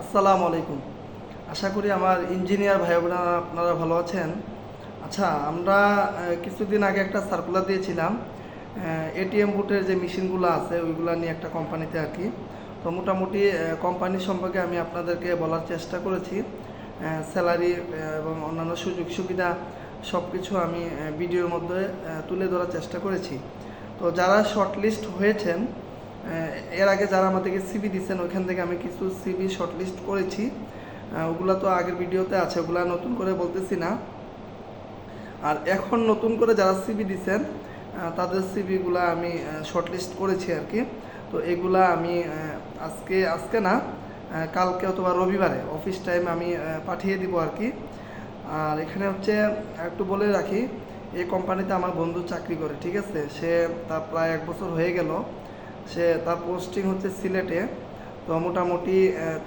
আসসালামু আলাইকুম। আশা করি আমার ইঞ্জিনিয়ার ভাই বোনেরা আপনারা ভালো আছেন। আচ্ছা আমরা কিছুদিন আগে একটা সার্কুলার দিয়েছিলাম। এটিএম বুটের যে মেশিনগুলো আছে, ওইগুলো নিয়ে একটা কোম্পানিতে আর কি। তো মোটামুটি কোম্পানি সম্পর্কে আমি আপনাদেরকে বলার চেষ্টা করেছি। স্যালারি এবং অন্যান্য সুযোগ সুবিধা সব কিছু আমি ভিডিওর মধ্যে তুলে ধরার চেষ্টা করেছি। তো যারা শর্টলিস্ট হয়েছেন এর আগে যারা আমাদেরকে সিবি দিচ্ছেন ওইখান থেকে আমি কিছু সিবি শর্টলিস্ট করেছি। ওগুলা তো আগের ভিডিওতে আছে, ওগুলা নতুন করে বলতেছি না। আর এখন নতুন করে যারা সিবি দিচ্ছেন তাদের সিবিগুলা আমি শর্টলিস্ট করেছি আর কি। তো এগুলা আমি আজকে আজকে না কালকে অথবা রবিবারে অফিস টাইম আমি পাঠিয়ে দিব আর কি। আর এখানে হচ্ছে, একটু বলে রাখি এই কোম্পানিতে আমার বন্ধু চাকরি করে, ঠিক আছে? সে তার প্রায় এক বছর হয়ে গেল। সে তার পোস্টিং হচ্ছে সিলেটে। তো মোটামুটি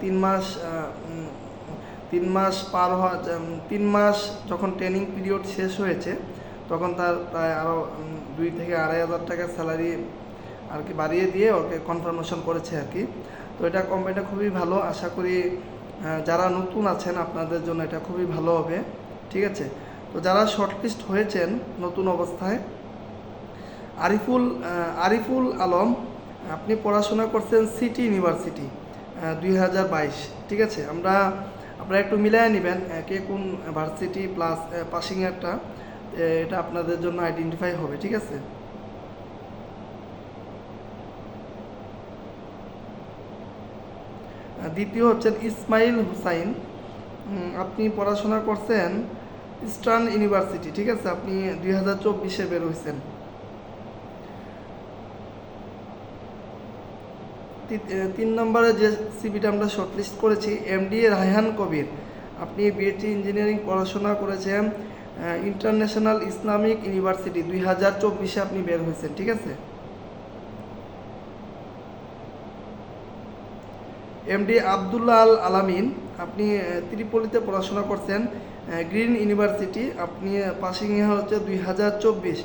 তিন মাস তিন মাস পার হওয়া তিন মাস যখন ট্রেনিং পিরিয়ড শেষ হয়েছে, তখন তার প্রায় আরও দুই থেকে আড়াই হাজার টাকা স্যালারি আর কি বাড়িয়ে দিয়ে ওকে কনফার্মেশন করেছে আর কি। তো এটা কোম্পানিটা খুবই ভালো। আশা করি যারা নতুন আছেন আপনাদের জন্য এটা খুবই ভালো হবে। ঠিক আছে? তো যারা শর্টলিস্ট হয়েছেন নতুন অবস্থায়, আরিফুল আরিফুল আলম আপনি পড়াশোনা করছেন সিটি ইউনিভার্সিটি দুই হাজার বাইশ, ঠিক আছে? আমরা, আপনারা একটু মিলাই নেবেন কে কোন ভার্সিটি প্লাস পাসিং ইয়ারটা এটা আপনাদের জন্য আইডেন্টিফাই হবে, ঠিক আছে? দ্বিতীয় হচ্ছেন ইসমাইল হুসাইন। আপনি পড়াশোনা করছেন ইস্টার্ন ইউনিভার্সিটি, ঠিক আছে? আপনি দুই হাজার চব্বিশে বের হয়েছেন তি- এ, তিন নম্বরে যে সিবিটা আমরা শর্টলিস্ট করেছি এমডি রায়হান কবির। আপনি বিএসসি ইঞ্জিনিয়ারিং পড়াশোনা করেছেন ইন্টারন্যাশনাল ইসলামিক ইউনিভার্সিটি দুই হাজার চব্বিশে আপনি বের হয়েছেন, ঠিক আছে? এমডি আবদুল্লাহ আল আলামিন, আপনি ত্রিপলিতে পড়াশোনা করছেন গ্রিন ইউনিভার্সিটি, আপনি পাসিং হচ্ছে দুই হাজার চব্বিশ।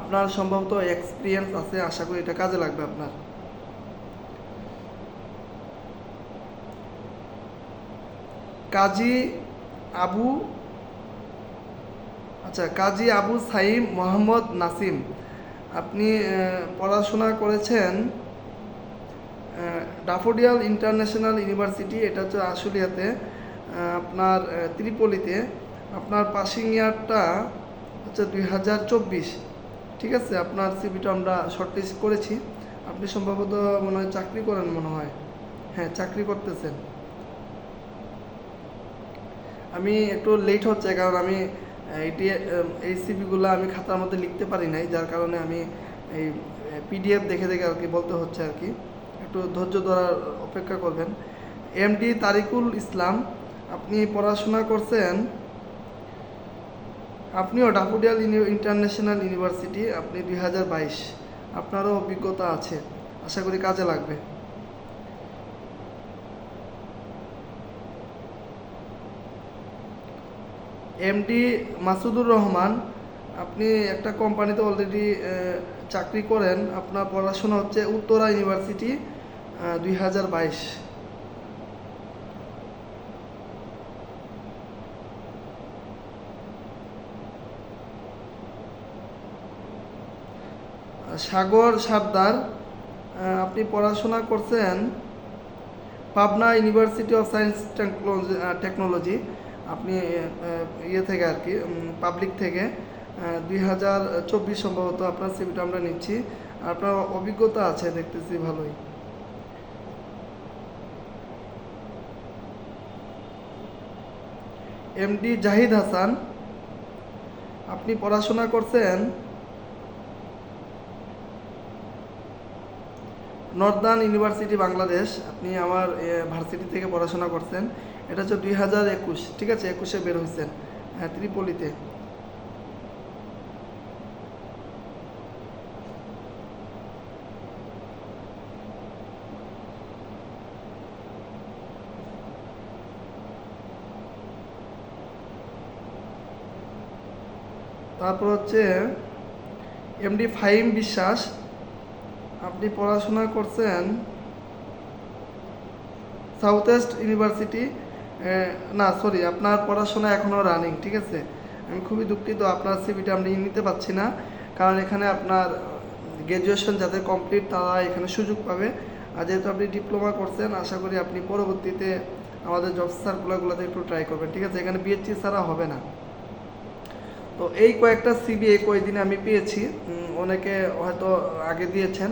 আপনার সম্ভবত এক্সপিরিয়েন্স আছে, আশা করি এটা কাজে লাগবে আপনার। কাজী আবু আচ্ছা কাজী আবু সাইম মোহাম্মদ নাসিম, আপনি পড়াশোনা করেছেন ডাফোডিয়াল ইন্টারন্যাশনাল ইউনিভার্সিটি, এটা হচ্ছে আশুলিয়াতে আপনার ত্রিপলিতে, আপনার পাসিং ইয়ারটা হচ্ছে দুই হাজার চব্বিশ, ঠিক আছে? আপনার সিবিটা আমরা শর্টলিস্ট করেছি। আপনি সম্ভবত মনে হয় চাকরি করেন মনে হয়। হ্যাঁ চাকরি করতেছেন। আমি একটু লেট হচ্ছে, কারণ আমি এটি এই সিবিগুলো আমি খাতার মধ্যে লিখতে পারি নাই, যার কারণে আমি এই পিডিএফ দেখে দেখে আর কি বলতে হচ্ছে আর কি। একটু ধৈর্য ধরার অপেক্ষা করবেন। এমডি তারিকুল ইসলাম, আপনি পড়াশোনা করছেন? আপনিও ডাফুডিয়াল ইন্টারন্যাশনাল ইউনিভার্সিটি আপনি দুই হাজার বাইশ। আপনারও অভিজ্ঞতা আছে, আশা করি কাজে লাগবে। এমডি মাসুদুর রহমান, আপনি একটা কোম্পানিতে অলরেডি চাকরি করেন। আপনার পড়াশোনা হচ্ছে উত্তরা ইউনিভার্সিটি দুই হাজার বাইশ। সাগর সাবদার আপনি পড়াশোনা করছেন Pabna university of science technology আপনি ইয়ে থেকে আর কি পাবলিক থেকে দুই হাজার চব্বিশ সম্ভবত আপনার সিভিটা আমরা নিচ্ছি। আপনার অভিজ্ঞতা আছে, দেখতেছি ভালোই। এমডি জাহিদ হাসান, আপনি পড়াশোনা করছেন নর্দার্ন ইউনিভার্সিটি বাংলাদেশ, আপনি আমার ভার্সিটি থেকে পড়াশোনা করছেন। এটা হচ্ছে দুই হাজার একুশ, ঠিক আছে? একুশে বের হয়েছেন হ্যাঁ ত্রিপলিতে। তারপর হচ্ছে এমডি ফাইম বিশ্বাস আপনি পড়াশোনা করছেন সাউথ ওয়েস্ট ইউনিভার্সিটি না সরি আপনার পড়াশোনা এখনও রানিং ঠিক আছে? আমি খুবই দুঃখিত, আপনার সিভিটা আমি নিতে পারছি না, কারণ এখানে আপনার গ্র্যাজুয়েশন যাদের কমপ্লিট তারা এখানে সুযোগ পাবে। আর যেহেতু আপনি ডিপ্লোমা করছেন, আশা করি আপনি পরবর্তীতে আমাদের জব সার্কুলারগুলোতে একটু ট্রাই করবেন, ঠিক আছে? এখানে বিএসসি ছাড়া হবে না। তো এই কয়েকটা সিবি এই কয়েকদিনে আমি পেয়েছি। অনেকে হয়তো আগে দিয়েছেন।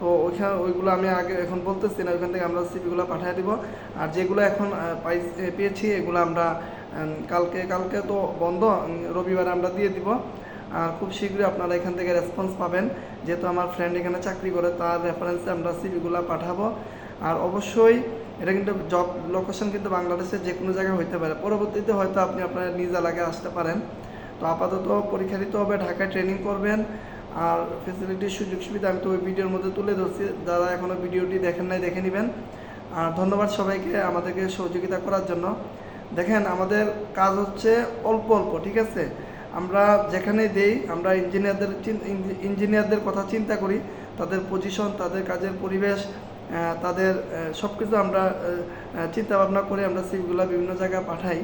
তো ওইখানে, ওইগুলো আমি আগে এখন বলতেছি না, ওইখান থেকে আমরা সিবিগুলো পাঠিয়ে দিব। আর যেগুলো এখন পাই পেয়েছি, এগুলো আমরা কালকে কালকে তো বন্ধ রবিবারে আমরা দিয়ে দিব। আর খুব শীঘ্রই আপনারা এখান থেকে রেসপন্স পাবেন, যেহেতু আমার ফ্রেন্ড এখানে চাকরি করে, তার রেফারেন্সে আমরা সিবিগুলো পাঠাবো। আর অবশ্যই, এটা কিন্তু জব লোকেশন কিন্তু বাংলাদেশের যে কোনো জায়গায় হইতে পারে। পরবর্তীতে হয়তো আপনি আপনার নিজ এলাকায় আসতে পারেন। তো আপাতত পরীক্ষা দিতে হবে, ঢাকায় ট্রেনিং করবেন। আর ফেসিলিটির সুযোগ সুবিধা, আমি তো ওই ভিডিওর মধ্যে তুলে ধরছি। যারা এখনও ভিডিওটি দেখেন নাই, দেখে নেবেন। আর ধন্যবাদ সবাইকে আমাদেরকে সহযোগিতা করার জন্য। দেখেন, আমাদের কাজ হচ্ছে অল্প অল্প, ঠিক আছে? আমরা যেখানে দেই, আমরা ইঞ্জিনিয়ারদের ইঞ্জিনিয়ারদের কথা চিন্তা করি। তাদের পজিশন তাদের কাজের পরিবেশ তাদের সব কিছু আমরা চিন্তা ভাবনা করে আমরা সিভিগুলো বিভিন্ন জায়গায় পাঠাই।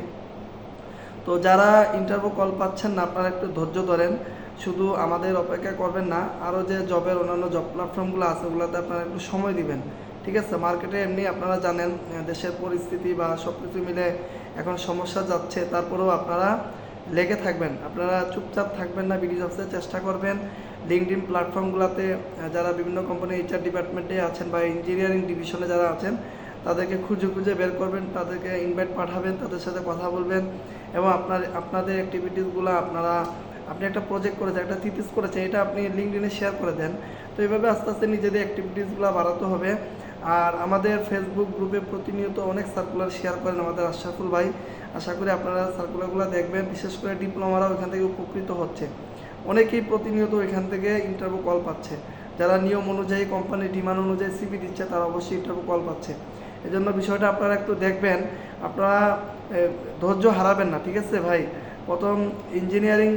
তো যারা ইন্টারভিউ কল পাচ্ছেন না, আপনারা একটু ধৈর্য ধরেন। শুধু আমাদের অপেক্ষা করবেন না, আরও যে জবের অন্যান্য জব প্ল্যাটফর্মগুলো আছে, ওগুলোতে আপনারা একটু সময় দিবেন। ঠিক আছে? মার্কেটে এমনি আপনারা জানেন দেশের পরিস্থিতি বা সব কিছু মিলে এখন সমস্যা যাচ্ছে, তারপরেও আপনারা লেগে থাকবেন। আপনারা চুপচাপ থাকবেন না বিডি জবসে চেষ্টা করবেন। লিঙ্কডিন প্ল্যাটফর্মগুলোতে যারা বিভিন্ন কোম্পানি এইচআর ডিপার্টমেন্টে আছেন বা ইঞ্জিনিয়ারিং ডিভিশনে যারা আছেন, তাদেরকে খুঁজে খুঁজে বের করবেন, তাদেরকে ইনভাইট পাঠাবেন, তাদের সাথে কথা বলবেন এবং আপনার, আপনাদের অ্যাক্টিভিটিসগুলো আপনারা আপনি একটা প্রজেক্ট করেছেন, একটা থিতিস করেছেন, এটা আপনি লিঙ্কডিনে শেয়ার করে দেন। তো এইভাবে আস্তে আস্তে নিজেদের অ্যাক্টিভিটিসগুলো বাড়াতে হবে। আর আমাদের ফেসবুক গ্রুপে প্রতিনিয়ত অনেক সার্কুলার শেয়ার করেন আমাদের আশরাফুল ভাই। আশা করি আপনারা সার্কুলারগুলো দেখবেন, বিশেষ করে ডিপ্লোমারা ওইখান থেকে উপকৃত হচ্ছে। অনেকেই প্রতিনিয়ত ওইখান থেকে ইন্টারভিউ কল পাচ্ছে। যারা নিয়ম অনুযায়ী কোম্পানির ডিমান্ড অনুযায়ী সিবি দিচ্ছে, তারা অবশ্যই ইন্টারভিউ কল পাচ্ছে। এই জন্য বিষয়টা আপনারা একটু দেখবেন। আপনারা ধৈর্য হারাবেন না, ঠিক আছে ভাই? প্রথম ইঞ্জিনিয়ারিং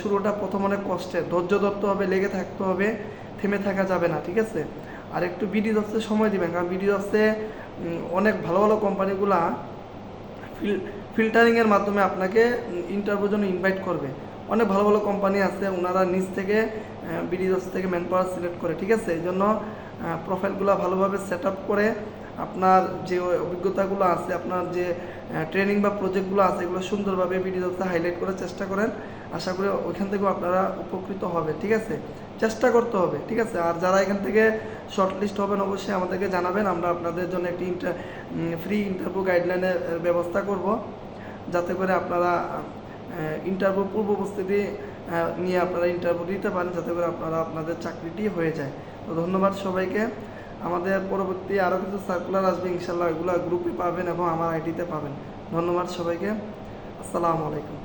শুরুটা প্রথম অনেক কষ্টের ধৈর্য ধরতে হবে, লেগে থাকতে হবে, থেমে থাকা যাবে না, ঠিক আছে? আর একটু বিডি দশে সময় দিবেন, কারণ বিডি দশে অনেক ভালো ভালো কোম্পানিগুলা ফিল ফিল্টারিংয়ের মাধ্যমে আপনাকে ইন্টারভিউর জন্য ইনভাইট করবে। অনেক ভালো ভালো কোম্পানি আছে ওনারা নিজ থেকে বিডি বিডিওস থেকে ম্যান পাওয়ার সিলেক্ট করে, ঠিক আছে? এই জন্য প্রোফাইলগুলো ভালোভাবে সেট আপ করে আপনার যে অভিজ্ঞতাগুলো আছে, আপনার যে ট্রেনিং বা প্রজেক্টগুলো আছে, এগুলো সুন্দরভাবে বিডিওসে হাইলাইট করার চেষ্টা করেন। আশা করি ওইখান থেকেও আপনারা উপকৃত হবে, ঠিক আছে? চেষ্টা করতে হবে, ঠিক আছে? আর যারা এখান থেকে শর্ট লিস্ট হবেন, অবশ্যই আমাদেরকে জানাবেন। আমরা আপনাদের জন্য একটি ইন্টার ফ্রি ইন্টারভিউ গাইডলাইনের ব্যবস্থা করব। যাতে করে আপনারা ইন্টারভিউ পূর্ব উপস্থিতি নিয়ে আপনারা ইন্টারভিউ দিতে পারেন, যাতে করে আপনারা আপনাদের চাকরিটি হয়ে যায়। তো ধন্যবাদ সবাইকে। আমাদের পরবর্তী আরও কিছু সার্কুলার আসবে, ইনশাল্লাহ এগুলো গ্রুপে পাবেন এবং আমার আইডিতে পাবেন। ধন্যবাদ সবাইকে। আসসালামু আলাইকুম।